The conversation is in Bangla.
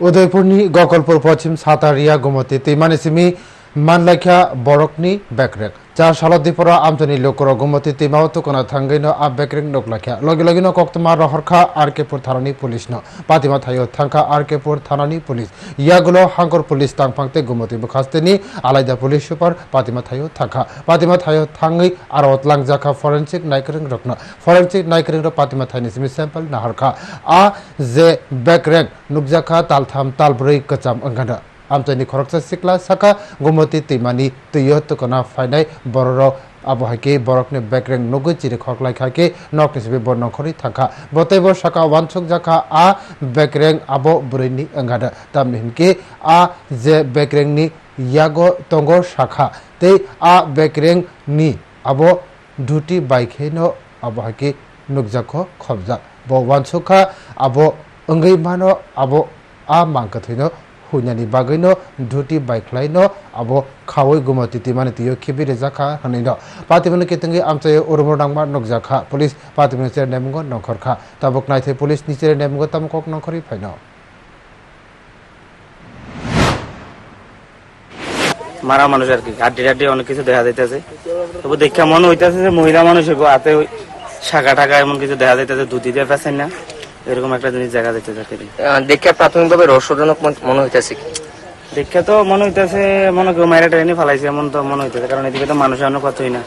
ઉદયપુરની ગોકલપુર પશ્ચિમ સાતારિયા ગોમતી તેમાની સીમી માનલખ્યા બોરકની બેકરેક 자 샬로디포라 আমজনী লোকর গমতি তিমাওত কোনা থাঙ্গিন আবেকরিং নোকলাখা। লগে লগিন কক্তমা রহরখা, আরকেপুর থানানি পুলিশ ন। পাতিমা থাই থাইও থাঙ্কা আরকেপুর থানানি পুলিশ। ইয়াগুলো হাঙ্কর পুলিশ তাংফাংতে গমতি বখাস্তেনি আলাইদা পুলিশ সুপার পাতিমা থাই থাকা পাতিমা থাই থাঙ্গি আর অতলাং জাখা, ফরেনসিক নাইকরিং রকন ফরেনসিক নাইকরিং র পাতিমা থাইনি সিমি স্যাম্পল নাহরখা। আ, জে ব্যাকরেং নুকজাখা, তালথাম তালব্রই কচাম অংগানা আমচাইনি খরকসা সিকলা সাকা গোমতি তৈমানি তৈয়ত কনা ফাইনাই বড় আবো হাইকে বরকনে ব্যাকরেং নগু চিরে খকলাই খাকে নক হিসেবে বর্ণ করি থাকা বতেব শাখা ওয়ানসক জাকা আ ব্যাকরেং আব বুরেনি অঙ্গাডা তামনিহিনকে আ যে ব্যাকরেং নি ইয়াগো তঙ্গ শাখা তেই আ ব্যাকরেং নি আব দুটি বাইকে ন আবো হাইকে নুকজাখো খবজা ব ওয়ানসুখা আবো অঙ্গই মানো আবো আ মাংকা থইনো হুইনানি বাগৈন ধুটি বাইখলাইন আবো খাওয়াই গুমা তিতি মানে তিও খিবি রেজাখা হানিন পাতিমনি কেতঙ্গি আমচাই অরমর ডাংমা নকজাখা পুলিশ পাতিমনি চের নেমগ নখরখা তাবক নাইথে পুলিশ নিচের নেমগ তামকক নখরি ফাইন মারা মানুষ আর কি? ঘাটি ঘাটি অনেক কিছু দেখা যাইতেছে। তবু দেখা মনে হইতেছে যে মহিলা মানুষ হাতে শাখা টাকা এমন কিছু দেখা যাইতেছে দুধি দিয়ে পেছেন না। এরকম একটা জিনিস দেখা যাচ্ছে আর কি। দেখে প্রাথমিকভাবে রহস্যজনক মন- মনে হইতেছে কি দেখে তো মনে হইতেছে মনে কেউ মায়েরা ট্রেনে ফালাইছে এমন তো মনে হইতেছে কারণ এদিকে তো মানুষ এমন কতই না